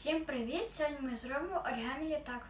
Всім привіт! Сьогодні ми зробимо оригамі літак.